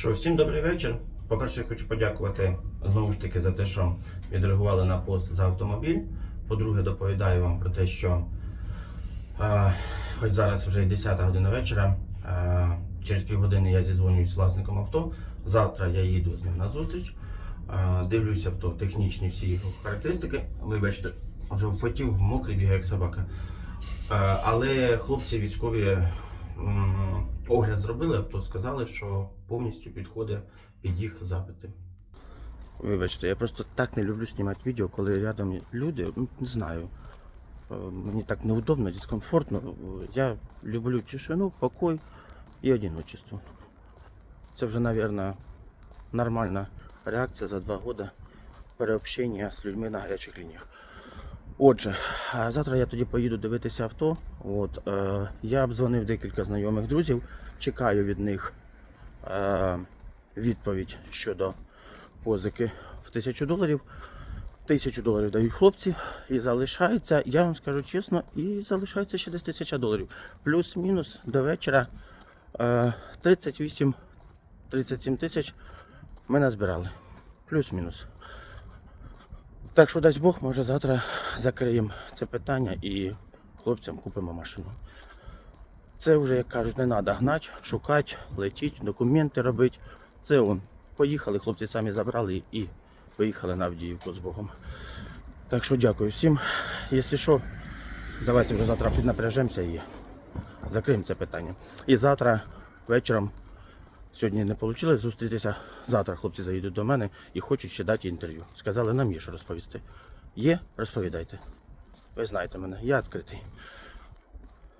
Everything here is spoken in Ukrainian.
Що, всім добрий вечір. По-перше, я хочу подякувати знову ж таки за те, що відреагували на пост за автомобіль. По-друге, доповідаю вам про те, що е, хоч зараз вже і 10 година вечора, е, через півгодини я зізвонююсь з власником авто. Завтра я їду з ним на зустріч. Е, дивлюся авто, технічні всі його характеристики. Вибачте, вже впотів, мокрий бігає як собака. Е, Але хлопці військові огляд зробили авто, сказали, що повністю підходить під їх запити. Вибачте, я просто так не люблю знімати відео, коли рядом люди, ну, не знаю. е, Мені так неудобно, дискомфортно. Я люблю тишину, покой і одиночество. Це вже, мабуть, нормальна реакція за два роки переобщення з людьми на гарячих лініях. Отже, завтра я тоді поїду дивитися авто. От, е, я обдзвонив декілька знайомих друзів, чекаю від них е, відповідь щодо позики в тисячу доларів. Тисячу доларів дають хлопці і залишається, я вам скажу чесно, і залишається ще десь тисяча доларів. Плюс-мінус до вечора е, 38 37 тисяч ми назбирали. Плюс-мінус. Так що дасть Бог, може завтра закриємо це питання і хлопцям купимо машину. Це вже, як кажуть, не треба гнати, шукати, летіти, документи робити. Це он. Поїхали, хлопці самі забрали і поїхали на Авдіївку з Богом. Так що дякую всім. Якщо що, давайте вже завтра піднапряжемося і закриємо це питання. І завтра вечором, сьогодні не вийшло зустрітися. Завтра хлопці заїдуть до мене і хочуть ще дати інтерв'ю. Сказали, нам є що розповісти. Є, розповідайте. Ви знаєте мене, я відкритий.